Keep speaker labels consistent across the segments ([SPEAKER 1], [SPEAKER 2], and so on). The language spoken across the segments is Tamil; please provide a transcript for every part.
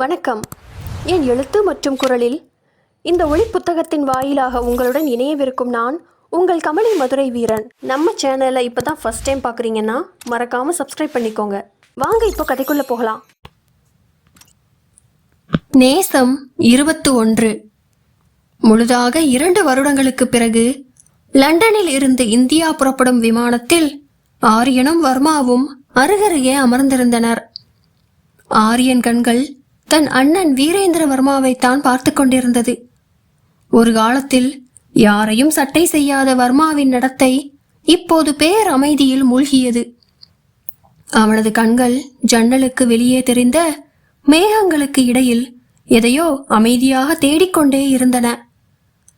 [SPEAKER 1] வணக்கம். என் எழுத்து மற்றும் குரலில் இந்த ஒளி புத்தகத்தின் வாயிலாக உங்களுடன் இணையவிருக்கும் நான் உங்கள் கமலி மதுரை வீரன். நம்ம சேனலை இப்போ தான் ஃபஸ்ட் டைம் பார்க்குறீங்கன்னா மறக்காமல் சப்ஸ்கிரைப் பண்ணிக்கோங்க. வாங்க இப்போ கதைக்குள்ளே போகலாம். நேசம் இருபத்து ஒன்று முழுதாக இரண்டு வருடங்களுக்கு பிறகு லண்டனில் இருந்து இந்தியா புறப்படும் விமானத்தில் ஆரியனும் வர்மாவும் அருகருகே அமர்ந்திருந்தனர். ஆரியன் கண்கள் தன் அண்ணன் வீரேந்திரவர்மாவைத்தான் பார்த்து கொண்டிருந்தது. ஒரு காலத்தில் யாரையும் சட்டை செய்யாத வர்மாவின் நடத்தை இப்போது பேர் அமைதியில் மூழ்கியது. அவனது கண்கள் ஜன்னலுக்கு வெளியே தெரிந்த மேகங்களுக்கு இடையில் எதையோ அமைதியாக தேடிக்கொண்டே இருந்தன.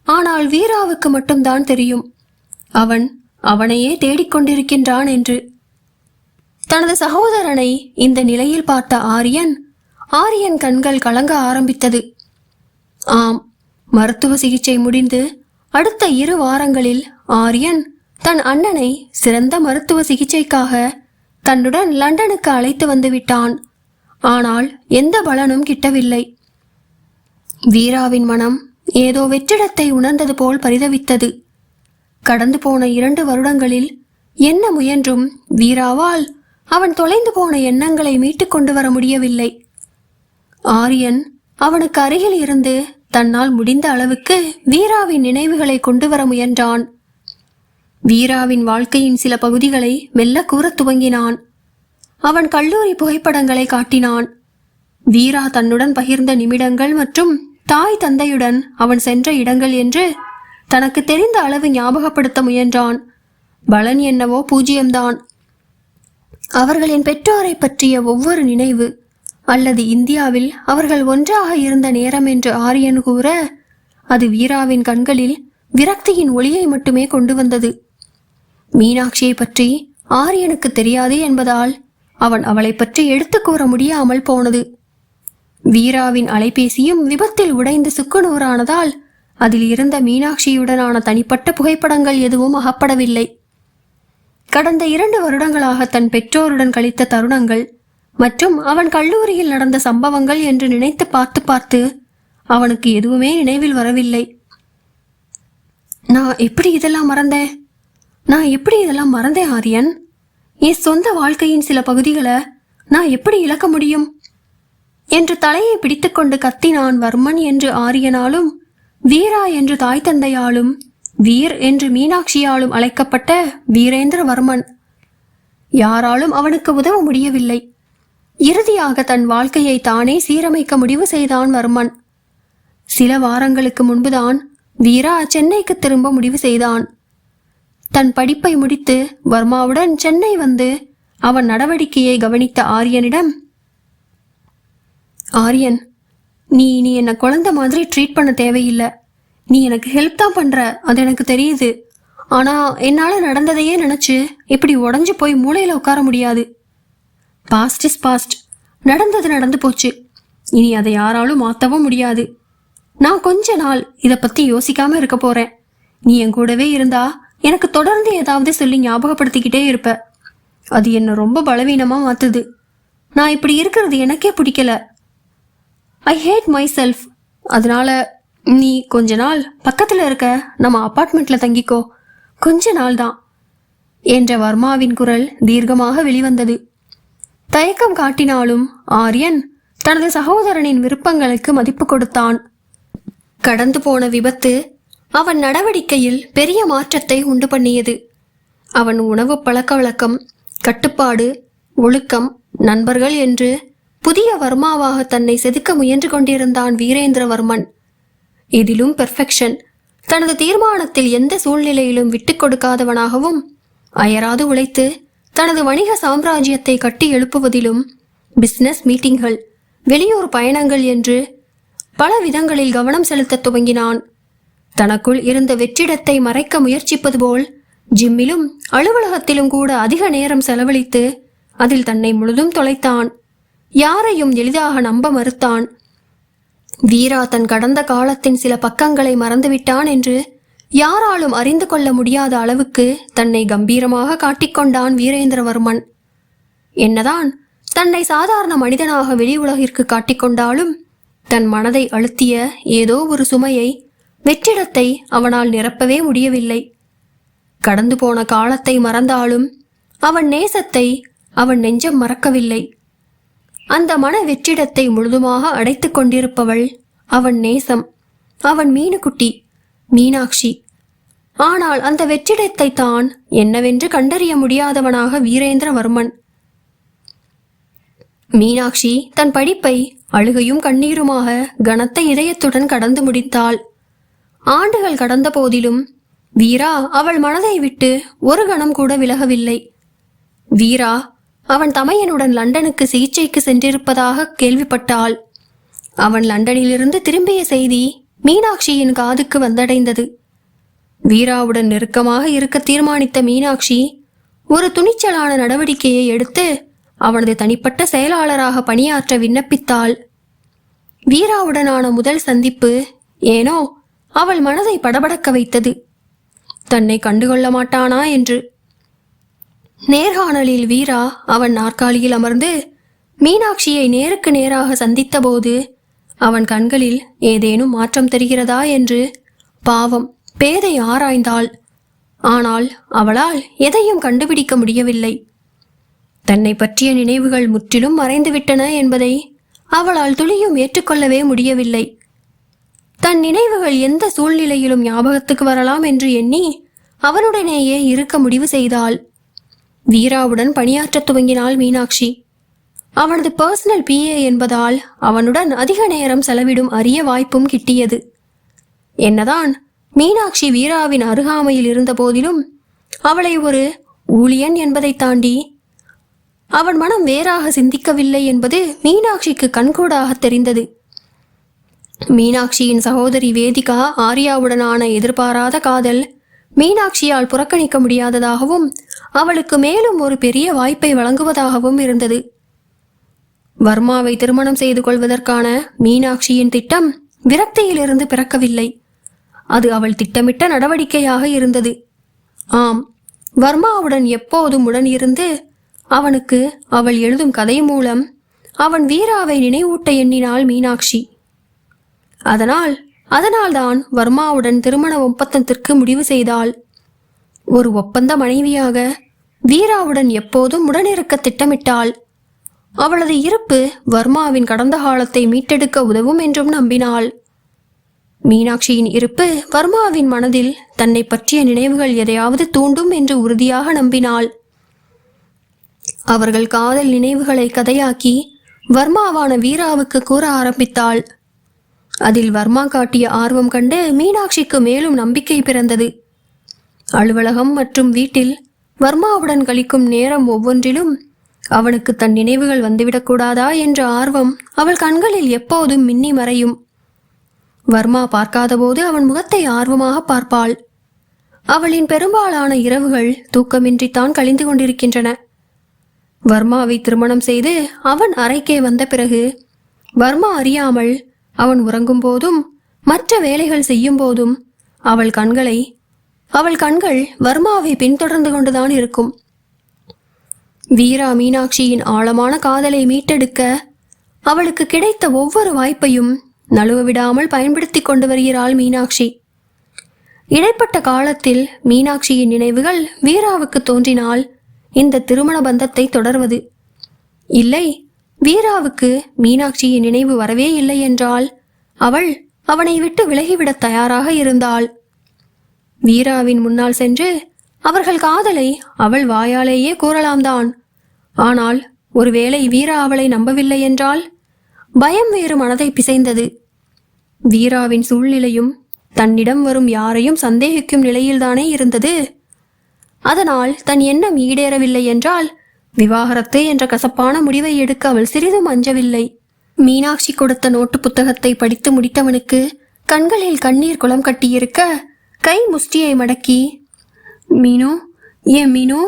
[SPEAKER 1] ஆனால் வீராவுக்கு மட்டும்தான் தெரியும். அவன் அவனையே தேடிக்கொண்டிருக்கின்றான் என்று. தனது சகோதரனை இந்த நிலையில் பார்த்த ஆரியன் ஆரியன் கண்கள் கலங்க ஆரம்பித்தது. ஆம் மருத்துவ சிகிச்சை முடிந்து அடுத்த இரு வாரங்களில் ஆரியன் தன் அண்ணனை சிறந்த மருத்துவ சிகிச்சைக்காக தன்னுடன் லண்டனுக்கு அழைத்து வந்து விட்டான். ஆனால் எந்த பலனும் கிட்டவில்லை. வீராவின் மனம் ஏதோ வெற்றிடத்தை உணர்ந்தது போல் பரிதவித்தது. கடந்து போன இரண்டு வருடங்களில் என்ன முயன்றும் வீராவால் அவன் தொலைந்து போன எண்ணங்களை மீட்டுக் கொண்டு வர முடியவில்லை. ஆரியன் அவனுக்கு அருகில் இருந்து தன்னால் முடிந்த அளவுக்கு வீராவின் நினைவுகளை கொண்டு வர முயன்றான். வீராவின் வாழ்க்கையின் சில பகுதிகளை மெல்ல கூறத் துவங்கினான். அவன் கல்லூரி புகைப்படங்களை காட்டினான். வீரா தன்னுடன் பகிர்ந்த நிமிடங்கள் மற்றும் தாய் தந்தையுடன் அவன் சென்ற இடங்கள் என்று தனக்கு தெரிந்த அளவு ஞாபகப்படுத்த முயன்றான். பலன் என்னவோ பூஜ்ஜியம்தான். அவர்களின் பெற்றோரை பற்றிய ஒவ்வொரு நினைவு அல்லது இந்தியாவில் அவர்கள் ஒன்றாக இருந்த நேரம் என்று ஆரியன் கூற அது வீராவின் கண்களில் விரக்தியின் ஒளியை மட்டுமே கொண்டு வந்தது. மீனாட்சியை பற்றி ஆரியனுக்கு தெரியாது என்பதால் அவன் அவளை பற்றி எடுத்து கூற முடியாமல் போனது. வீராவின் அலைபேசியும் விபத்தில் உடைந்து சுக்குநூறானதால் அதில் இருந்த மீனாட்சியுடனான தனிப்பட்ட புகைப்படங்கள் எதுவும் அகப்படவில்லை. கடந்த இரண்டு வருடங்களாக தன் பெற்றோருடன் கழித்த தருணங்கள் மற்றும் அவன் கல்லூரியில் நடந்த சம்பவங்கள் என்று நினைத்து பார்த்து பார்த்து அவனுக்கு எதுவுமே நினைவில் வரவில்லை. நான் எப்படி இதெல்லாம் மறந்தேன்? நான் எப்படி இதெல்லாம் மறந்தேன் ஆரியன்? என் சொந்த வாழ்க்கையின் சில பகுதிகளை நான் எப்படி இழக்க முடியும்? என்று தலையை பிடித்துக்கொண்டு கத்தினான் வர்மன் என்று ஆரியனாலும் வீரா என்று தாய் தந்தையாலும் வீர் என்று மீனாட்சியாலும் அழைக்கப்பட்ட வீரேந்திரவர்மன் யாராலும் அவனுக்கு உதவ முடியவில்லை. இறுதியாக தன் வாழ்க்கையை தானே சீரமைக்க முடிவு செய்தான் வர்மன். சில வாரங்களுக்கு முன்புதான் வீரா சென்னைக்கு திரும்ப முடிவு செய்தான். தன் படிப்பை முடித்து வர்மாவுடன் சென்னை வந்து அவன் நடவடிக்கையை கவனித்த ஆரியனிடம் ஆரியன் நீ நீ என்னை குழந்தை மாதிரி ட்ரீட் பண்ண தேவையில்லை. நீ எனக்கு ஹெல்ப் தான் பண்ற அது எனக்கு தெரியுது. ஆனா என்னால நடந்ததையே நினைச்சு இப்படி உடஞ்சு போய் மூளையில உட்கார முடியாது. பாஸ்ட் இஸ் பாஸ்ட் நடந்தது நடந்து போச்சு. இனி அதை யாராலும் மாற்றவும் முடியாது. நான் கொஞ்ச நாள் இதை பற்றி யோசிக்காம இருக்க போறேன். நீ என் கூடவே இருந்தா எனக்கு தொடர்ந்து ஏதாவது சொல்லி ஞாபகப்படுத்திக்கிட்டே இருப்ப. அது என்னை ரொம்ப பலவீனமாக மாற்றுது நான் இப்படி இருக்கிறது எனக்கே பிடிக்கல. ஐ ஹேட் மை செல்ஃப் அதனால நீ கொஞ்ச நாள் பக்கத்தில் இருக்க. நம்ம அப்பார்ட்மெண்ட்ல தங்கிக்கோ. கொஞ்ச நாள் தான் என்ற வர்மாவின் குரல் தீர்க்கமாக வெளிவந்தது. தயக்கம் காட்டினாலும் ஆரியன் தனது சகோதரனின் விருப்பங்களுக்கு மதிப்பு கொடுத்தான். கடந்து போன விபத்து அவன் நடவடிக்கையில் பெரிய மாற்றத்தை உண்டு பண்ணியது. அவன் உணவு பழக்க வழக்கம் கட்டுப்பாடு ஒழுக்கம் நண்பர்கள் என்று புதிய வர்மாவாக தன்னை செதுக்க முயன்று கொண்டிருந்தான் வீரேந்திரவர்மன். இதிலும் பெர்ஃபெக்ஷன் தனது தீர்மானத்தில் எந்த சூழ்நிலையிலும் விட்டுக் கொடுக்காதவனாகவும் அயராது உழைத்து தனது வணிக சாம்ராஜ்யத்தை கட்டி எழுப்புவதிலும் பிஸ்னஸ் மீட்டிங்கள் வெளியூர் பயணங்கள் என்று பல விதங்களில் கவனம் செலுத்தத் துவங்கினான். தனக்குள் இருந்த வெற்றிடத்தை மறைக்க முயற்சிப்பது போல் ஜிம்மிலும் அலுவலகத்திலும் கூட அதிக நேரம் செலவழித்து அதில் தன்னை முழுதும் தொலைத்தான். யாரையும் எளிதாக நம்ப மறுத்தான். வீரா தன் கடந்த காலத்தின் சில பக்கங்களை மறந்துவிட்டான் என்று யாராலும் அறிந்து கொள்ள முடியாத அளவுக்கு தன்னை கம்பீரமாக காட்டிக்கொண்டான் வீரேந்திரவர்மன். என்னதான் தன்னை சாதாரண மனிதனாக வெளி உலகிற்கு காட்டிக்கொண்டாலும் தன் மனதை அழுத்திய ஏதோ ஒரு சுமையை வெற்றிடத்தை அவனால் நிரப்பவே முடியவில்லை. கடந்து போன காலத்தை மறந்தாலும் அவன் நேசத்தை அவன் நெஞ்சம் மறக்கவில்லை. அந்த மன வெற்றிடத்தை முழுதுமாக அடைத்து கொண்டிருப்பவள் அவன் நேசம் அவன் மீனுக்குட்டி. மீனாட்சி. ஆனால் அந்த வெற்றிடத்தை தான் என்னவென்று கண்டறிய முடியாதவனாக வீரேந்திரவர்மன். மீனாட்சி தன் படிப்பை அழுகையும் கண்ணீருமாக கனத்த இதயத்துடன் கடந்து முடித்தாள். ஆண்டுகள் கடந்த போதிலும் வீரா அவள் மனதை விட்டு ஒரு கணம் கூட விலகவில்லை. வீரா அவன் தமையனுடன் லண்டனுக்கு சிகிச்சைக்கு சென்றிருப்பதாக கேள்விப்பட்டாள். அவன் லண்டனிலிருந்து திரும்பிய செய்தி மீனாட்சியின் காதுக்கு வந்தடைந்தது. வீராவுடன் நெருக்கமாக இருக்க தீர்மானித்த மீனாட்சி ஒரு துணிச்சலான நடவடிக்கையை எடுத்து அவனது தனிப்பட்ட செயலாளராக பணியாற்ற விண்ணப்பித்தாள். வீராவுடனான முதல் சந்திப்பு ஏனோ அவள் மனதை படபடக்க வைத்தது. தன்னை கண்டுகொள்ள மாட்டானா என்று. நேர்காணலில் வீரா அவன் நாற்காலியில் அமர்ந்து மீனாட்சியை நேருக்கு நேராக சந்தித்தபோது அவன் கண்களில் ஏதேனும் மாற்றம் தெரிகிறதா என்று? பாவம் பேதை ஆராய்ந்தாள். ஆனால் அவளால் எதையும் கண்டுபிடிக்க முடியவில்லை. தன்னை பற்றிய நினைவுகள் முற்றிலும் மறைந்துவிட்டன என்பதை அவளால் துளியும் ஏற்றுக்கொள்ளவே முடியவில்லை. தன் நினைவுகள் எந்த சூழ்நிலையிலும் ஞாபகத்துக்கு வரலாம் என்று எண்ணி அவனுடனேயே இருக்க முடிவு செய்தாள். வீராவுடன் பணியாற்றத் துவங்கினாள் மீனாட்சி. அவனது பர்சனல் பிஏ என்பதால் அவனுடன் அதிக நேரம் செலவிடும் அரிய வாய்ப்பும் கிட்டியது. என்னதான் மீனாட்சி வீராவின் அருகாமையில் இருந்த போதிலும் அவளை ஒரு ஊழியன் என்பதை தாண்டி அவன் மனம் வேறாக சிந்திக்கவில்லை என்பது மீனாட்சிக்கு கண்கூடாக தெரிந்தது. மீனாட்சியின் சகோதரி வேதிகா ஆர்யாவுடனான எதிர்பாராத காதல் மீனாட்சியால் புறக்கணிக்க முடியாததாகவும் அவளுக்கு மேலும் ஒரு பெரிய வாய்ப்பை வழங்குவதாகவும் இருந்தது. வர்மாவை திருமணம் செய்து கொள்வதற்கான மீனாட்சியின் திட்டம் விரக்தியிலிருந்து பிறக்கவில்லை. அது அவள் திட்டமிட்ட நடவடிக்கையாக இருந்தது. ஆம் வர்மாவுடன் எப்போதும் உடன் இருந்து அவனுக்கு அவள் எழுதும் கதை மூலம் அவன் வீராவை நினைவூட்ட எண்ணினாள் மீனாட்சி. அதனால் அதனால்தான் வர்மாவுடன் திருமண ஒப்பந்தத்திற்கு முடிவு செய்தாள். ஒரு ஒப்பந்த மனைவியாக வீராவுடன் எப்போதும் உடனிருக்க திட்டமிட்டாள். அவளது இருப்பு வர்மாவின் கடந்த காலத்தை மீட்டெடுக்க உதவும் என்றும் நம்பினாள். மீனாட்சியின் இருப்பு வர்மாவின் மனதில் தன்னை பற்றிய நினைவுகள் எதையாவது தூண்டும் என்று உறுதியாக நம்பினாள். அவர்கள் காதல் நினைவுகளை கதையாக்கி வர்மாவான வீராவுக்கு கூற ஆரம்பித்தாள். அதில் வர்மா காட்டிய ஆர்வம் கண்டு மீனாட்சிக்கு மேலும் நம்பிக்கை பிறந்தது. அலுவலகம் மற்றும் வீட்டில் வர்மாவுடன் கழிக்கும் நேரம் ஒவ்வொன்றிலும் அவனுக்கு தன் நினைவுகள் வந்துவிடக்கூடாதா என்ற ஆர்வம் அவள் கண்களில் எப்போதும் மின்னி மறையும். வர்மா பார்க்காதபோது அவன் முகத்தை ஆர்வமாக பார்ப்பாள். அவளின் பெரும்பாலான இரவுகள் தூக்கமின்றித்தான் கழிந்து கொண்டிருக்கின்றன. வர்மாவை திருமணம் செய்து அவன் அறைக்கே வந்த பிறகு வர்மா அறியாமல் அவன் உறங்கும் போதும் மற்ற வேலைகள் செய்யும் போதும் அவள் கண்களை அவள் கண்கள் வர்மாவை பின்தொடர்ந்து கொண்டுதான் இருக்கும். வீரா மீனாட்சியின் ஆழமான காதலை மீட்டெடுக்க அவளுக்கு கிடைத்த ஒவ்வொரு வாய்ப்பையும் நழுவ விடாமல் பயன்படுத்தி கொண்டு வருகிறாள் மீனாட்சி. இடைப்பட்ட காலத்தில் மீனாட்சியின் நினைவுகள் வீராவுக்கு தோன்றினால் இந்த திருமண பந்தத்தை தொடர்வது. இல்லை வீராவுக்கு மீனாட்சியின் நினைவு வரவே இல்லை என்றால் அவள் அவனை விட்டு விலகிவிடத் தயாராக இருந்தாள். வீராவின் முன்னால் சென்று அவர்கள் காதலை அவள் வாயாலேயே கூறலாம்தான். ஆனால் ஒருவேளை வீரா அவளை நம்பவில்லை என்றால்? பயம் வேறு மனதை பிசைந்தது. வீராவின் சூழ்நிலையும் தன்னிடம் வரும் யாரையும் சந்தேகிக்கும் நிலையில்தானே இருந்தது? அதனால் தன் எண்ணம் ஈடேறவில்லை என்றால் விவாகரத்து என்ற கசப்பான முடிவை எடுக்க அவள் சிறிதும் அஞ்சவில்லை மீனாட்சி கொடுத்த நோட்டு புத்தகத்தை படித்து முடித்தவனுக்கு கண்களில் கண்ணீர் குளம் கட்டியிருக்க கை முஷ்டியை மடக்கி மீனு ஏன் மீனு?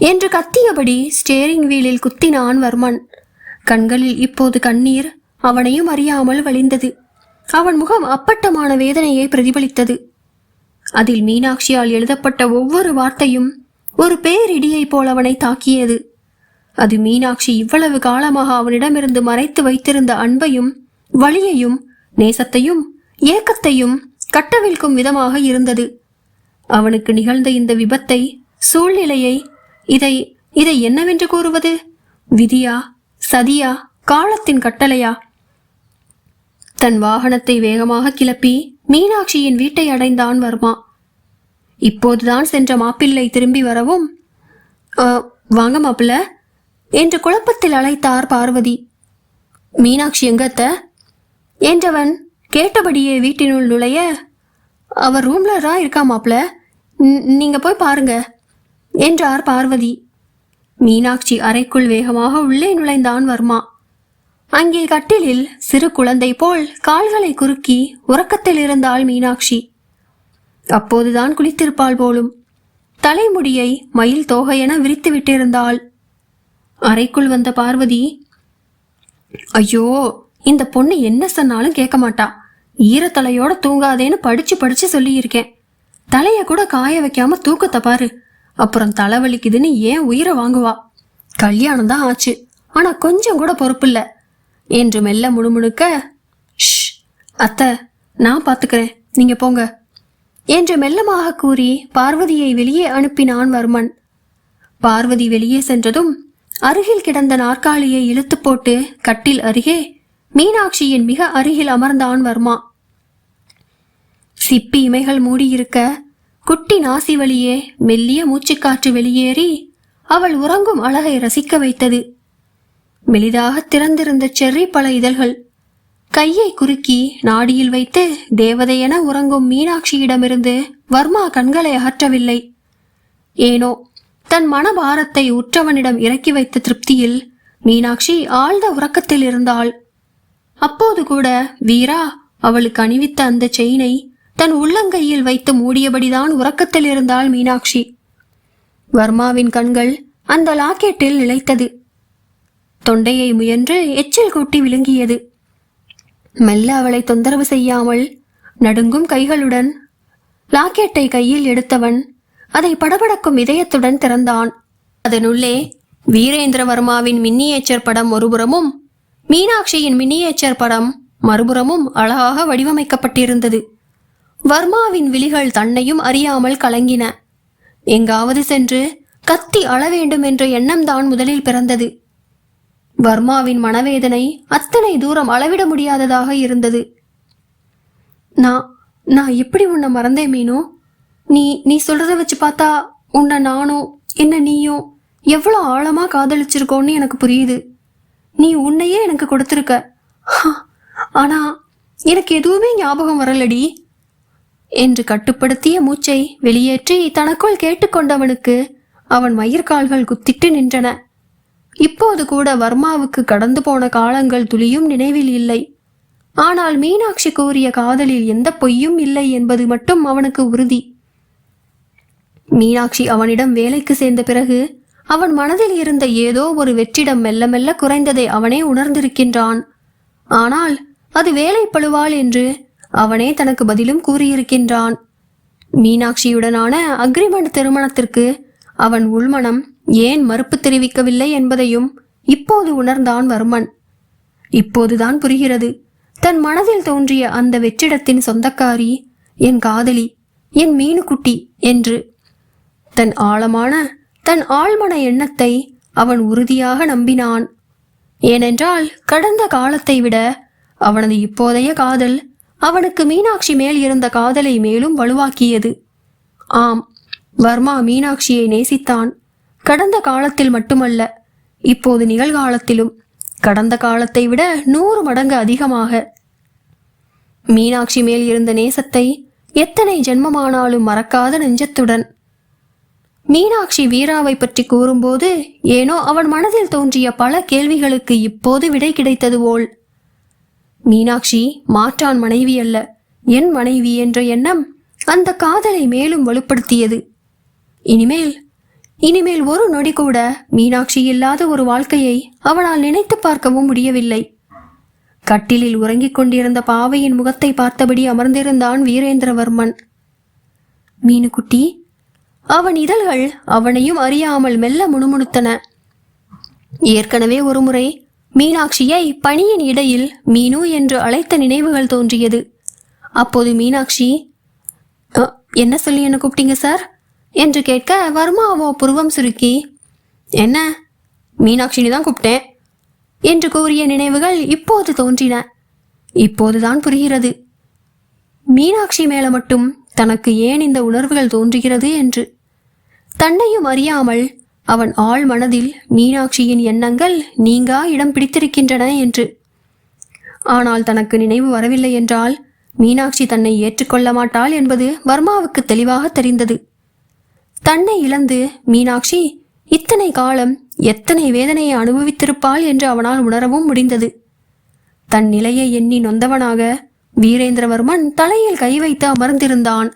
[SPEAKER 1] என்று கத்தியபடி ஸ்டேரிங் வீலில் குத்தினான் வர்மன். கண்களில் இப்போது கண்ணீர் அவனையும் அறியாமல் வழிந்தது. அவன் முகம் அப்பட்டமான வேதனையை பிரதிபலித்தது. அதில் மீனாட்சியால் எழுதப்பட்ட ஒவ்வொரு வார்த்தையும் ஒரு பேரிடியைப் போல் அவனை தாக்கியது. அது மீனாட்சி இவ்வளவு காலமாக அவனிடமிருந்து மறைத்து வைத்திருந்த அன்பையும் வழியையும் நேசத்தையும் ஏக்கத்தையும் கட்டவிழ்க்கும் விதமாக இருந்தது. அவனுக்கு நிகழ்ந்த இந்த விபத்தை சூழ்நிலையை இதை இதை என்னவென்று கூறுவது? விதியா சதியா காலத்தின் கட்டளையா? தன் வாகனத்தை வேகமாக கிளப்பி மீனாட்சியின் வீட்டை அடைந்தான் வர்மா. இப்போதுதான் சென்ற மாப்பிள்ளை திரும்பி வரவும் வாங்க மாப்பிள்ள என்று குழப்பத்தில் அழைத்தார் பார்வதி. மீனாட்சி எங்கத்த என்றவன் கேட்டபடியே வீட்டினுள் நுழைய அவர் ரூம்ல ரா இருக்கா மாப்பிள்ள? நீங்க போய் பாருங்க. என்றார் பார்வதி. மீனாட்சி அறைக்குள் வேகமாக உள்ளே நுழைந்தான் வர்மா. அங்கே கட்டிலில் சிறு குழந்தை போல் கால்களை குறுக்கி உறக்கத்தில் இருந்தாள் மீனாட்சி. அப்போதுதான் குளித்திருப்பாள் போலும். தலைமுடியை மயில் தோகையென விரித்து விட்டிருந்தாள். அறைக்குள் வந்த பார்வதி ஐயோ இந்த பொண்ணு என்ன சொன்னாலும் கேட்க மாட்டா. ஈரத்தலையோட தூங்காதேன்னு படிச்சு படிச்சு சொல்லியிருக்கேன். தலையை கூட காய வைக்காம தூக்கத்தை பாரு. அப்புறம் தலைவலிக்குதுன்னு ஏன் உயிரை வாங்குவா? கல்யாணம் தான் ஆச்சு. ஆனா கொஞ்சம் கூட பொறுப்பில்ல. என்று மெல்ல முணுமுணுக்க "ஷ், அத்தை நான் பாத்துக்கிறேன். நீங்க போங்க. என்று மெல்லமாக கூறி பார்வதியை வெளியே அனுப்பினான் வர்மன். பார்வதி வெளியே சென்றதும் அருகில் கிடந்த நாற்காலியை இழுத்து போட்டு கட்டில் அருகே மீனாட்சியின் மிக அருகில் அமர்ந்தான் வர்மா. சிப்பி இமைகள் மூடியிருக்க குட்டி நாசி வழியே மெல்லிய மூச்சுக்காற்று வெளியேறி அவள் உறங்கும் அழகை ரசிக்க வைத்தது. மெலிதாக திறந்திருந்த செர்ரி பல இதழ்கள். கையை குறுக்கி நாடியில் வைத்து தேவதையென உறங்கும் மீனாட்சியிடமிருந்து வர்மா கண்களை அகற்றவில்லை. ஏனோ தன் மனபாரத்தை உற்றவனிடம் இறக்கி வைத்த திருப்தியில் மீனாட்சி ஆழ்ந்த உறக்கத்தில் இருந்தாள். அப்போது கூட வீரா அவளுக்கு அணிவித்த அந்த செயினை தன் உள்ளங்கையில் வைத்து மூடியபடிதான் உறக்கத்தில் இருந்தாள் மீனாட்சி. வர்மாவின் கண்கள் அந்த லாக்கெட்டில் நிலைத்தது. தொண்டையை முயன்று எச்சில் கூட்டி விழுங்கியது. மெல்ல அவளை தொந்தரவு செய்யாமல் நடுங்கும் கைகளுடன் லாக்கெட்டை கையில் எடுத்தவன் அதை படபடக்கும் இதயத்துடன் திறந்தான். அதனுள்ளே வீரேந்திரவர்மாவின் மின்னியேச்சர் படம் ஒருபுறமும் மீனாட்சியின் மின்னியேச்சர் படம் மறுபுறமும் அழகாக வடிவமைக்கப்பட்டிருந்தது. வர்மாவின் விழிகள் தன்னையும் அறியாமல் கலங்கின. எங்காவது சென்று கத்தி அள வேண்டும் என்ற எண்ணம்தான் முதலில் பிறந்தது. வர்மாவின் மனவேதனை அத்தனை தூரம் அளவிட முடியாததாக இருந்தது. நான் நான் எப்படி உன்னை மறந்தேன் மீனோ? நீ நீ சொல்றத வச்சு பார்த்தா உன்னை நானும் என்ன நீயும் எவ்வளோ ஆழமா காதலிச்சிருக்கோன்னு எனக்கு புரியுது. நீ உன்னையே எனக்கு கொடுத்துருக்க. ஹா, ஆனா எனக்கு எதுவுமே ஞாபகம் வரலடி. என்று கட்டுப்படுத்திய மூச்சை வெளியேற்றி தனக்குள் கேட்டுக்கொண்டவனுக்கு அவன் மயிர்கால்கள் குத்திட்டு நின்றன. இப்போது கூட வர்மாவுக்கு கடந்து போன காலங்கள் துளியும் நினைவில் இல்லை. ஆனால் மீனாட்சி கூறிய காதலில் எந்த பொய்யும் இல்லை என்பது மட்டும் அவனுக்கு உறுதி. மீனாட்சி அவனிடம் வேலைக்கு சேர்ந்த பிறகு அவன் மனதில் இருந்த ஏதோ ஒரு வெற்றிடம் மெல்ல மெல்ல குறைந்ததை அவனே உணர்ந்திருக்கின்றான். ஆனால் அது வேலை பழுவாள் என்று அவனே தனக்கு பதிலும் கூறியிருக்கின்றான். மீனாட்சியுடனான அக்ரிமெண்ட் திருமணத்திற்கு அவன் உள்மனம் ஏன் மறுப்பு தெரிவிக்கவில்லை என்பதையும் இப்போது உணர்ந்தான் வர்மன். இப்போதுதான் புரிகிறது. தன் மனதில் தோன்றிய அந்த வெற்றிடத்தின் சொந்தக்காரி என் காதலி என் மீனுக்குட்டி என்று. தன் ஆழமான தன் ஆழ்மன எண்ணத்தை அவன் உறுதியாக நம்பினான். ஏனென்றால் கடந்த காலத்தை விட அவனது இப்போதைய காதல் அவனுக்கு மீனாட்சி மேல் இருந்த காதலை மேலும் வலுவாக்கியது. ஆம் வர்மா மீனாட்சியை நேசித்தான். கடந்த காலத்தில் மட்டுமல்ல இப்போது நிகழ்காலத்திலும் கடந்த காலத்தை விட நூறு மடங்கு அதிகமாக. மீனாட்சி மேல் இருந்த நேசத்தை எத்தனை ஜென்மமானாலும் மறக்காத நெஞ்சத்துடன். மீனாட்சி வீராவை பற்றி கூறும்போது ஏனோ அவன் மனதில் தோன்றிய பல கேள்விகளுக்கு இப்போது விடை கிடைத்தது போல். மீனாட்சி மாற்றான் மனைவி அல்ல. என் மனைவி என்ற எண்ணம் அந்த காதலை மேலும் வலுப்படுத்தியது. இனிமேல் இனிமேல் ஒரு நொடி கூட மீனாட்சி இல்லாத ஒரு வாழ்க்கையை அவனால் நினைத்து பார்க்கவும் முடியவில்லை. கட்டிலில் உறங்கிக் கொண்டிருந்த பாவையின் முகத்தை பார்த்தபடி அமர்ந்திருந்தான் வீரேந்திரவர்மன். மீனுக்குட்டி அவன் இதழ்கள் அவனையும் அறியாமல் மெல்ல முணுமுணுத்தன. ஏற்கனவே ஒருமுறை மீனாட்சியை பணியின் இடையில் மீனு என்று அழைத்த நினைவுகள் தோன்றியது. அப்போது மீனாட்சி என்ன சொல்லி என்ன கூப்பிட்டீங்க சார்? என்று கேட்க வர்மாவோ புருவம் சுருக்கி என்ன? மீனாட்சினி தான் கூப்பிட்டேன் என்று கூறிய நினைவுகள் இப்போது தோன்றின. இப்போதுதான் புரிகிறது. மீனாட்சி மேல மட்டும் தனக்கு ஏன் இந்த உணர்வுகள் தோன்றுகிறது என்று. தன்னையும் அறியாமல் அவன் ஆழ் மனதில் மீனாட்சியின் எண்ணங்கள் நீங்கா இடம் பிடித்திருக்கின்றன என்று. ஆனால் தனக்கு நினைவு வரவில்லை என்றால் மீனாட்சி தன்னை ஏற்றுக்கொள்ள மாட்டாள் என்பது வர்மாவுக்கு தெளிவாக தெரிந்தது. தன்னை இழந்து மீனாட்சி இத்தனை காலம் எத்தனை வேதனையை அனுபவித்திருப்பாள் என்று அவனால் உணரவும் முடிந்தது. தன் நிலையை எண்ணி நொந்தவனாக வீரேந்திரவர்மன் தலையில் கை வைத்து அமர்ந்திருந்தான்.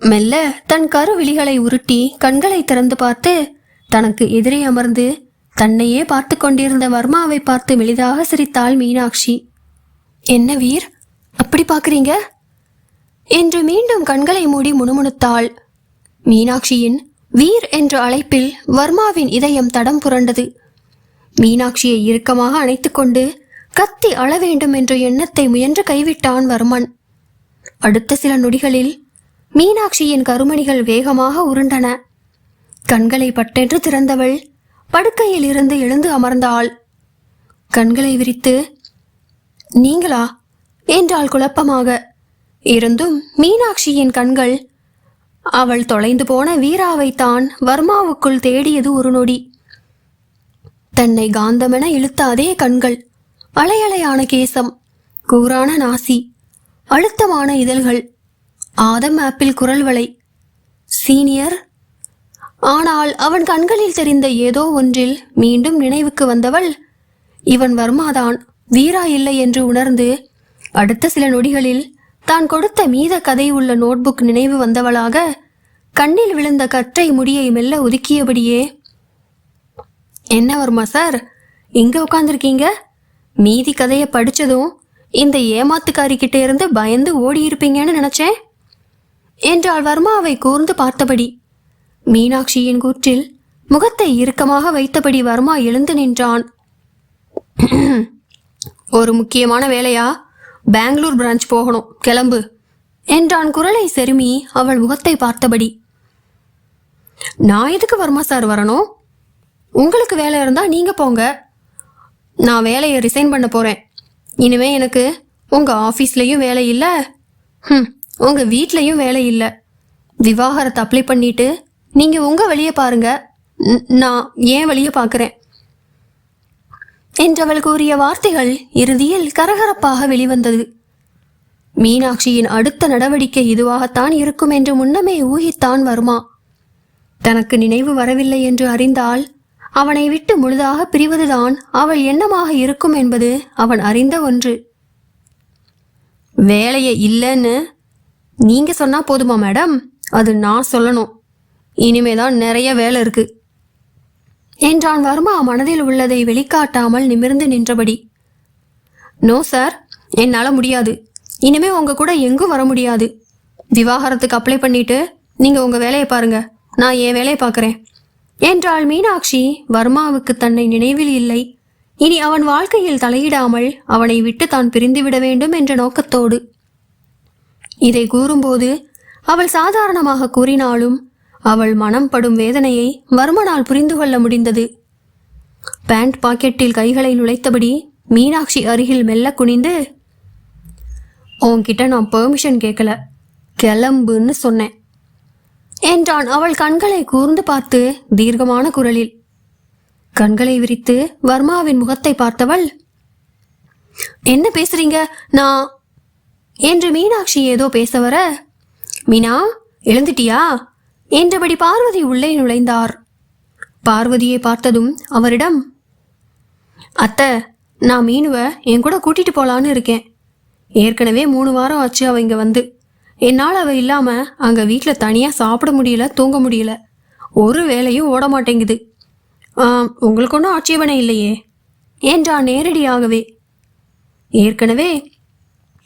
[SPEAKER 1] மெல்ல தன் கருவிழிகளை உருட்டி கண்களை திறந்து பார்த்து தனக்கு எதிரே அமர்ந்து தன்னையே பார்த்து கொண்டிருந்த வர்மாவை பார்த்து மெலிதாக சிரித்தாள் மீனாட்சி. என்ன வீர்? அப்படி பார்க்குறீங்க? என்று மீண்டும் கண்களை மூடி முணுமுணுத்தாள். மீனாட்சியின் வீர் என்ற அழைப்பில் வர்மாவின் இதயம் தடம் புரண்டது. மீனாட்சியை இறுக்கமாக அணைத்துக்கொண்டு கத்தி அள வேண்டும் என்ற எண்ணத்தை முயன்று கைவிட்டான் வர்மன். அடுத்த சில நொடிகளில் மீனாட்சியின் கருமணிகள் வேகமாக உருண்டன. கண்களை பட்டென்று திறந்தவள் படுக்கையில் இருந்து எழுந்து அமர்ந்தாள். கண்களை விரித்து நீங்களா என்றாள் குழப்பமாக. இருந்தும் மீனாட்சியின் கண்கள் அவள் தொலைந்து போன வீராவைத்தான் வர்மாவுக்குள் தேடியது ஒரு நொடி. தன்னை காந்தமென இழுத்த அதே கண்கள் அலையலையான கேசம் கூரான நாசி அழுத்தமான இதழ்கள் ஆதம் ஆப்பிள் குரல் வலை. சீனியர். ஆனால் அவன் கண்களில் தெரிந்த ஏதோ ஒன்றில் மீண்டும் நினைவுக்கு வந்தவள் இவன் வர்மாதான் வீரா இல்லை என்று உணர்ந்து அடுத்த சில நொடிகளில் தான் கொடுத்த மீத கதை உள்ள நோட்புக் நினைவு வந்தவளாக கண்ணில் விழுந்த கற்றை முடியை மெல்ல ஒதுக்கியபடியே என்ன வர்மா சார் இங்க உட்காந்துருக்கீங்க மீதி கதையை படிச்சதும் இந்த ஏமாத்துக்காரிக்கிட்ட இருந்து பயந்து ஓடி இருப்பீங்கன்னு நினைச்சேன். என்றாள் வர்மாவை கூர்ந்து பார்த்தபடி. மீனாட்சியின் கூற்றில் முகத்தை இறுக்கமாக வைத்தபடி வர்மா எழுந்து நின்றான். ஒரு முக்கியமான வேலையா? பெங்களூர் பிரான்ச் போகணும் கிளம்பு என்றான் குரலை செருமி அவள் முகத்தை பார்த்தபடி. நான் எதுக்கு வர்மா சார் வரணும்? உங்களுக்கு வேலை இருந்தால் நீங்கள் போங்க. நான் வேலையை ரிசைன் பண்ண போகிறேன் இனிமே எனக்கு உங்கள் ஆஃபீஸ்லேயும் வேலை இல்லை. ம் உங்க வீட்லயும் வேலை இல்லை. விவாகரத்தை அப்ளை பண்ணிட்டு நீங்க உங்க வழியை பாருங்க. நான் ஏன் வழியை பார்க்குறேன் என்றவள் கூறிய வார்த்தைகள் இறுதியில் கரகரப்பாக வெளிவந்தது. மீனாட்சியின் அடுத்த நடவடிக்கை இதுவாகத்தான் இருக்கும் என்று முன்னமே ஊகித்தான் வருமா? தனக்கு நினைவு வரவில்லை என்று அறிந்தால் அவனை விட்டு முழுதாக பிரிவதுதான் அவள் எண்ணமாக இருக்கும் என்பது அவன் அறிந்த ஒன்று. வேலையை இல்லைன்னு நீங்க சொன்னா போதுமா மேடம்? அது நான் சொல்லணும். இனிமேதான் நிறைய வேலை இருக்கு. என்றான் வர்மா மனதில் உள்ளதை வெளிக்காட்டாமல் நிமிர்ந்து நின்றபடி. No sir. என்னால் முடியாது. இனிமே உங்க கூட எங்கும் வர முடியாது. விவாகரத்துக்கு அப்ளை பண்ணிட்டு நீங்க உங்க வேலையை பாருங்க. நான் என் வேலையை பார்க்குறேன். என்றாள் மீனாட்சி வர்மாவுக்கு தன்னை நினைவில் இல்லை. இனி அவன் வாழ்க்கையில் தலையிடாமல் அவனை விட்டு தான் பிரிந்துவிட வேண்டும் என்ற நோக்கத்தோடு இதை கூறும்போது அவள் சாதாரணமாக கூறினாலும் அவள் மனம் படும் வேதனையை வர்மனால் புரிந்து கொள்ள முடிந்தது. பேண்ட் பாக்கெட்டில் கைகளை நுழைத்தபடி மீனாட்சி அருகில் மெல்ல குனிந்து உன்கிட்ட நான் பெர்மிஷன் கேட்கல கிளம்புன்னு சொன்னேன் என்றான் அவள் கண்களை கூர்ந்து பார்த்து தீர்க்கமான குரலில். கண்களை விரித்து வர்மாவின் முகத்தை பார்த்தவள் என்ன பேசுறீங்க? நான் என்று மீனாட்சி ஏதோ பேச வர மீனா எழுந்துட்டியா? என்றபடி பார்வதி உள்ளே நுழைந்தார். பார்வதியை பார்த்ததும் அவரிடம் அத்தை நான் மீனுவை என் கூட கூட்டிட்டு போலான்னு இருக்கேன். ஏற்கனவே மூணு வாரம் ஆச்சு அவ இங்க வந்து. என்னால் அவ இல்லாம அங்க வீட்டில் தனியா சாப்பிட முடியல தூங்க முடியல. ஒரு வேலையும் ஓட மாட்டேங்குது. ஆம், உங்களுக்கு ஒன்றும் ஆட்சேபனை இல்லையே? என்றான் நேரடியாகவே. ஏற்கனவே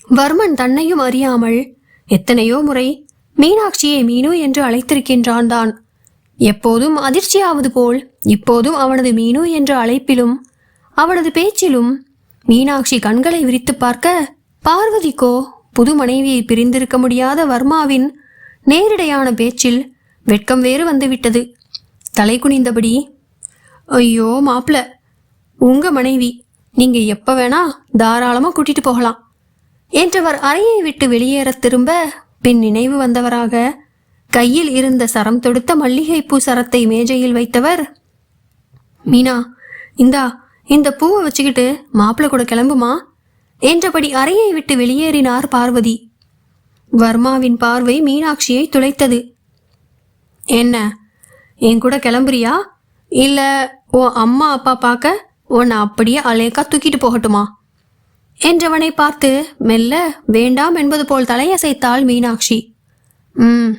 [SPEAKER 1] வர்மன் தன்னையும் அறியாமல் எத்தனையோ முறை மீனாட்சியை மீனு என்று அழைத்திருக்கின்றான் தான் எப்போதும் அதிர்ச்சியாவது போல் இப்போதும் அவனது மீனு என்ற அழைப்பிலும் அவனது பேச்சிலும் மீனாட்சி கண்களை விரித்து பார்க்க பார்வதிக்கோ புது மனைவியை பிரிந்திருக்க முடியாத வர்மாவின் நேரிடையான பேச்சில் வெட்கம் வேறு வந்துவிட்டது. தலை குனிந்தபடி ஐயோ மாப்ள உங்க மனைவி நீங்க எப்ப வேணா தாராளமா கூட்டிட்டு போகலாம். என்றவர் அறையை விட்டு வெளியேறத் திரும்ப பின் நினைவு வந்தவராக கையில் இருந்த சரம் தொடுத்த மல்லிகைப்பூ சரத்தை மேஜையில் வைத்தவர் மீனா இந்தா இந்த பூவை வச்சுக்கிட்டு மாப்பிள்ளை கூட கிளம்புமா? என்றபடி அறையை விட்டு வெளியேறினார் பார்வதி. வர்மாவின் பார்வை மீனாட்சியை துளைத்தது. என்ன என் கூட கிளம்புறியா? இல்ல உன் அம்மா அப்பா பார்க்க உன்னை அப்படியே அலேக்கா தூக்கிட்டு போகட்டுமா? என்றவனை பார்த்து மெல்ல வேண்டாம் என்பது போல் தலையசைத்தாள் மீனாட்சி. ம்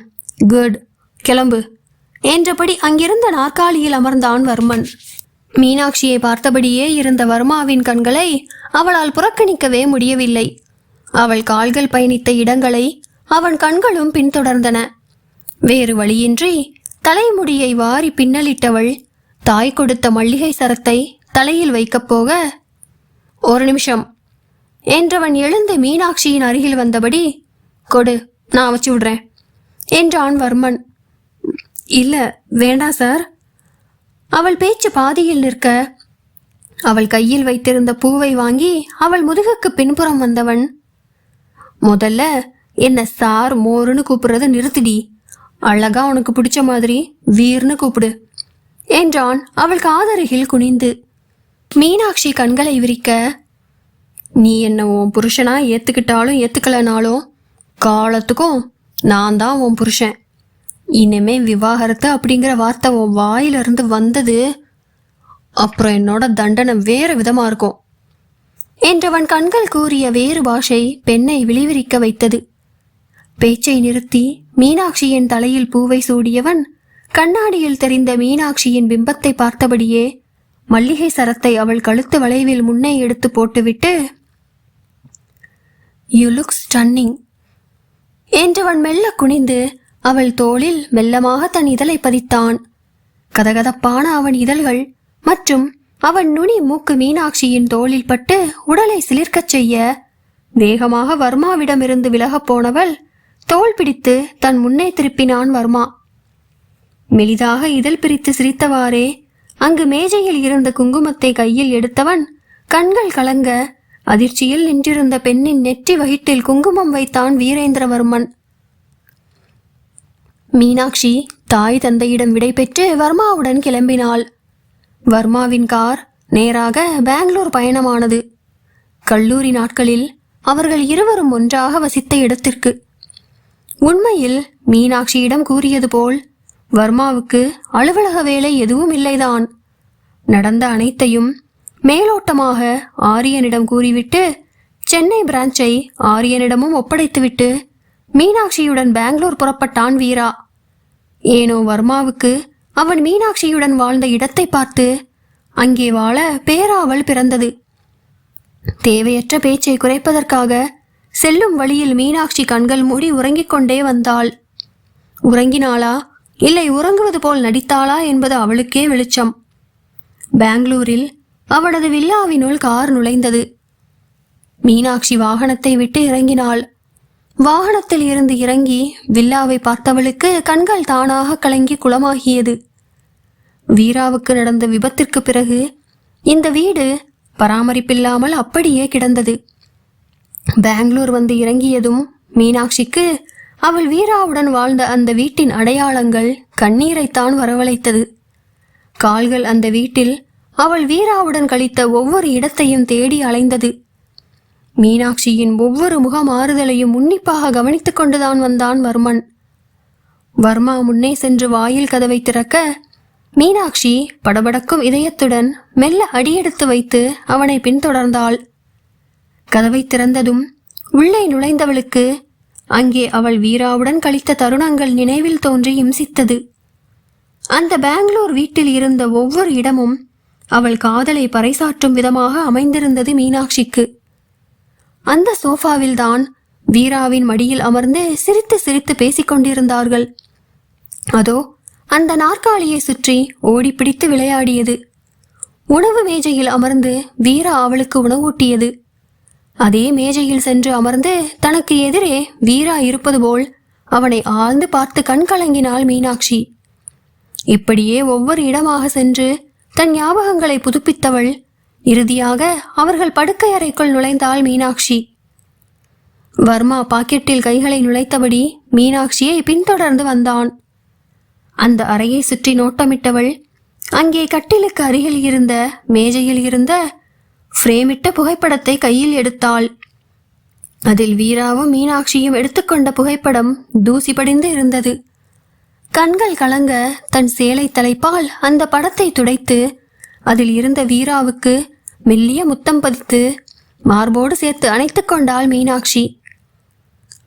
[SPEAKER 1] குட் கிளம்பு என்றபடி அங்கிருந்த நாற்காலியில் அமர்ந்தான் வர்மன். மீனாட்சியை பார்த்தபடியே இருந்த வர்மாவின் கண்களை அவளால் புறக்கணிக்கவே முடியவில்லை. அவள் கால்கள் பயணித்த இடங்களை அவன் கண்களும் பின்தொடர்ந்தன. வேறு வழியின்றி தலைமுடியை வாரி பின்னலிட்டவள் தாய் கொடுத்த மல்லிகை சரத்தை தலையில் வைக்கப் போக ஒரு நிமிஷம் என்றவன் எழுந்து மீனாட்சியின் அருகில் வந்தபடி கொடு நான் வச்சு விடுறேன் என்றான் வர்மன். இல்ல வேண்டாம் சார். அவள் பேச்சு பாதியில் நிற்க அவள் கையில் வைத்திருந்த பூவை வாங்கி அவள் முதுகுக்கு பின்புறம் வந்தவன் முதல்ல என்ன சார் மோருன்னு கூப்பிடுறத நிறுத்திடி. அழகா உனக்கு பிடிச்ச மாதிரி வீர்னு கூப்பிடு என்றான் அவள் காதருகில் குனிந்து. மீனாட்சி கண்களை விரிக்க நீ என்ன உன் புருஷனா ஏற்றுக்கிட்டாலும் ஏற்றுக்கலைனாலும் காலத்துக்கும் நான் தான் உன் புருஷன். இனிமே விவாகரத்து அப்படிங்கிற வார்த்தை உன் வாயிலிருந்து வந்தது அப்புறம் என்னோட தண்டனை வேறு விதமாக இருக்கும். என்றவன் கண்கள் கூறிய வேறு பாஷை பெண்ணை விழிவிரிக்க வைத்தது. பேச்சை நிறுத்தி மீனாட்சியின் தலையில் பூவை சூடியவன் கண்ணாடியில் தெரிந்த மீனாட்சியின் பிம்பத்தை பார்த்தபடியே மல்லிகை சரத்தை அவள் கழுத்து வளைவில் முன்னே எடுத்து போட்டுவிட்டு யூ லுக் ஸ்டன்னிங் என்றவன் மெல்ல குனிந்து அவள் தோளில் மெல்லமாக தன் இதழை பதித்தான். கதகதப்பான அவன் இதழ்கள் மற்றும் அவன் நுனி மூக்கு மீனாட்சியின் தோளில் பட்டு உடலை சிலிர்க்கச் செய்ய வேகமாக வர்மாவிடமிருந்து விலகப் போனவள் தோள் பிடித்து தன் முன்னே திருப்பினான் வர்மா. மெலிதாக இதழ் பிரித்து சிரித்தவாறே அங்கு மேஜையில் இருந்த குங்குமத்தை கையில் எடுத்தவன் கண்கள் கலங்க அதிர்ச்சியில் நின்றிருந்த பெண்ணின் நெற்றி வகிட்டில் குங்குமம் வைத்தான் வீரேந்திரவர்மன். மீனாட்சி தாய் தந்தையிடம் விடை பெற்று வர்மாவுடன் கிளம்பினாள். வர்மாவின் கார் நேராக பெங்களூர் பயணமானது. கல்லூரி நாட்களில் அவர்கள் இருவரும் ஒன்றாக வசித்த இடத்திற்கு. உண்மையில் மீனாட்சியிடம் கூறியது போல் வர்மாவுக்கு அலுவலக வேலை எதுவும் இல்லைதான். நடந்த அனைத்தையும் மேலோட்டமாக ஆரியனிடம் கூறிவிட்டு சென்னை பிரான்ச்சை ஆரியனிடமும் ஒப்படைத்துவிட்டு மீனாட்சியுடன் பெங்களூர் புறப்பட்டான் வீரா. ஏனோ வர்மாவுக்கு அவன் மீனாட்சியுடன் வாழ்ந்த இடத்தை பார்த்து அங்கே வாழ பேராவல் பிறந்தது. தேவையற்ற பேச்சை குறைப்பதற்காக செல்லும் வழியில் மீனாட்சி கண்கள் மூடி உறங்கிக் கொண்டே வந்தாள். உறங்கினாளா? இல்லை உறங்குவது போல் நடித்தாளா என்பது அவளுக்கே வெளிச்சம். பெங்களூரில் அவளது வில்லாவினுள் கார் நுழைந்தது. மீனாட்சி வாகனத்தை விட்டு இறங்கினாள். வாகனத்தில் இருந்து இறங்கி வில்லாவை பார்த்தவளுக்கு கண்கள் தானாக கலங்கி குளமாகியது. வீராவுக்கு நடந்த விபத்திற்கு பிறகு இந்த வீடு பராமரிப்பில்லாமல் அப்படியே கிடந்தது. பெங்களூர் வந்து இறங்கியதும் மீனாட்சிக்கு அவள் வீராவுடன் வாழ்ந்த அந்த வீட்டின் அடையாளங்கள் கண்ணீரைத்தான் வரவழைத்தது. கால்கள் அந்த வீட்டில் அவள் வீராவுடன் கழித்த ஒவ்வொரு இடத்தையும் தேடி அலைந்தது. மீனாட்சியின் ஒவ்வொரு முக மாறுதலையும் உன்னிப்பாக கவனித்துக் கொண்டுதான் வந்தான் வர்மன். வர்மா முன்னே சென்று வாயில் கதவை திறக்க மீனாட்சி படபடக்கும் இதயத்துடன் மெல்ல அடியெடுத்து வைத்து அவனை பின்தொடர்ந்தாள். கதவை திறந்ததும் உள்ளே நுழைந்தவளுக்கு அங்கே அவள் வீராவுடன் கழித்த தருணங்கள் நினைவில் தோன்றி இம்சித்தது. அந்த பெங்களூர் வீட்டில் இருந்த ஒவ்வொரு இடமும் அவள் காதலை பறைசாற்றும் விதமாக அமைந்திருந்தது மீனாட்சிக்கு. அந்த சோஃபாவில்தான் வீராவின் மடியில் அமர்ந்து சிரித்து சிரித்து பேசிக் கொண்டிருந்தார்கள். அதோ அந்த நாற்காலியை சுற்றி ஓடிப்பிடித்து விளையாடியது. உணவு மேஜையில் அமர்ந்து வீரா அவளுக்கு உணவூட்டியது. அதே மேஜையில் சென்று அமர்ந்து தனக்கு எதிரே வீரா இருப்பது போல் அவனை ஆழ்ந்து பார்த்து கண் கலங்கினாள் மீனாட்சி. இப்படியே ஒவ்வொரு இடமாக சென்று தன் ஞாபகங்களை புதுப்பித்தவள் இறுதியாக அவர்கள் படுக்கை அறைக்குள் நுழைந்தாள் மீனாட்சி. வர்மா பாக்கெட்டில் கைகளை நுழைத்தபடி மீனாட்சியை பின்தொடர்ந்து வந்தான். அந்த அறையை சுற்றி நோட்டமிட்டவள் அங்கே கட்டிலுக்கு அருகில் இருந்த மேஜையில் இருந்த ஃப்ரேமிட்ட புகைப்படத்தை கையில் எடுத்தாள். அதில் வீராவும் மீனாட்சியும் எடுத்துக்கொண்ட புகைப்படம் தூசி படிந்து இருந்தது. கண்கள் கலங்க தன் சேலை தலைப்பால் அந்த படத்தை துடைத்து அதில் இருந்த வீராவுக்கு மெல்லிய முத்தம் பதித்து மார்போடு சேர்த்து அணைத்து கொண்டாள் மீனாட்சி.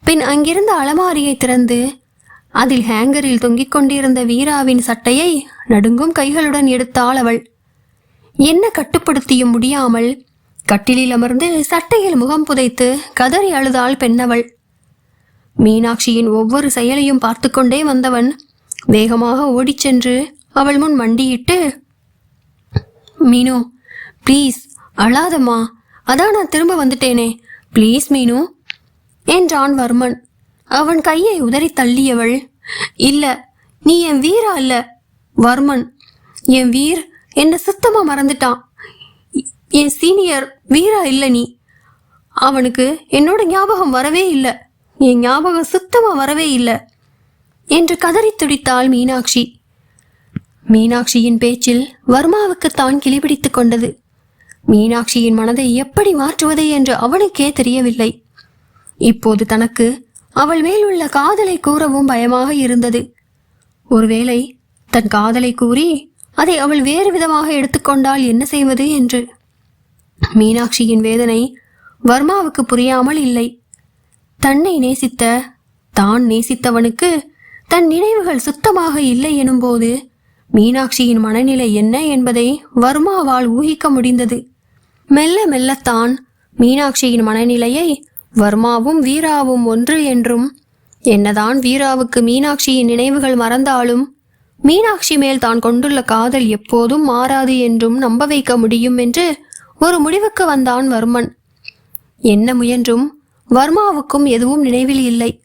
[SPEAKER 1] பின் அங்கிருந்த அலமாரியை திறந்து அதில் ஹேங்கரில் தொங்கிக் கொண்டிருந்த வீராவின் சட்டையை நடுங்கும் கைகளுடன் எடுத்தாள் அவள். என்ன கட்டுப்படுத்தியும் முடியாமல் கட்டிலில் அமர்ந்து சட்டையில் முகம் புதைத்து கதறி அழுதாள் பெண்ணவள். மீனாட்சியின் ஒவ்வொரு செயலையும் பார்த்து கொண்டே வந்தவன் வேகமாக ஓடிச் சென்று அவள் முன் மண்டியிட்டு மீனு ப்ளீஸ் அழாதம்மா. அதான் நான் திரும்ப வந்துட்டேனே. ப்ளீஸ் மீனு என்றான் வர்மன். அவன் கையை உதறி தள்ளியவள் இல்ல நீ என் வீரா இல்ல வர்மன் என் வீர் என்னை சுத்தமா மறந்துட்டான். என் சீனியர் வீரா இல்ல நீ. அவனுக்கு என்னோட ஞாபகம் வரவே இல்லை. என் ஞாபகம் சுத்தமா வரவே இல்லை. என்று கதறி துடித்தாள் மீனாட்சி. மீனாட்சியின் பேச்சில் வர்மாவுக்கு தான் கிளிபிடித்துக் கொண்டது. மீனாட்சியின் மனதை எப்படி மாற்றுவது என்று அவனுக்கே தெரியவில்லை. இப்போது தனக்கு அவள் மேல் உள்ள காதலை கூறவும் பயமாக இருந்தது. ஒருவேளை தன் காதலை கூறி அதை அவள் வேறு விதமாக எடுத்துக்கொண்டால் என்ன செய்வது என்று. மீனாட்சியின் வேதனை வர்மாவுக்கு புரியாமல் இல்லை. தன்னை நேசித்த தான் நேசித்தவனுக்கு தன் நினைவுகள் சுத்தமாக இல்லை எனும்போது மீனாட்சியின் மனநிலை என்ன என்பதை வர்மாவால் ஊகிக்க முடிந்தது. மெல்ல மெல்லத்தான் மீனாட்சியின் மனநிலையை வர்மாவும் வீராவும் ஒன்று என்றும் என்னதான் வீராவுக்கு மீனாட்சியின் நினைவுகள் மறந்தாலும் மீனாட்சி மேல் தான் கொண்டுள்ள காதல் எப்போதும் மாறாது என்றும் நம்ப வைக்க முடியும் என்று ஒரு முடிவுக்கு வந்தான் வர்மன். என்ன முயன்றும் வர்மாவுக்கும் எதுவும் நினைவில் இல்லை.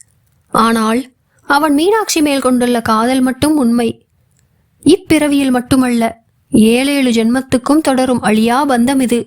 [SPEAKER 1] ஆனால் அவன் மீனாட்சி மேல் கொண்டுள்ள காதல் மட்டும் உண்மை. இப்பிறவியில் மட்டுமல்ல ஏழேழு ஜென்மத்துக்கும் தொடரும் அழியா பந்தம் இது.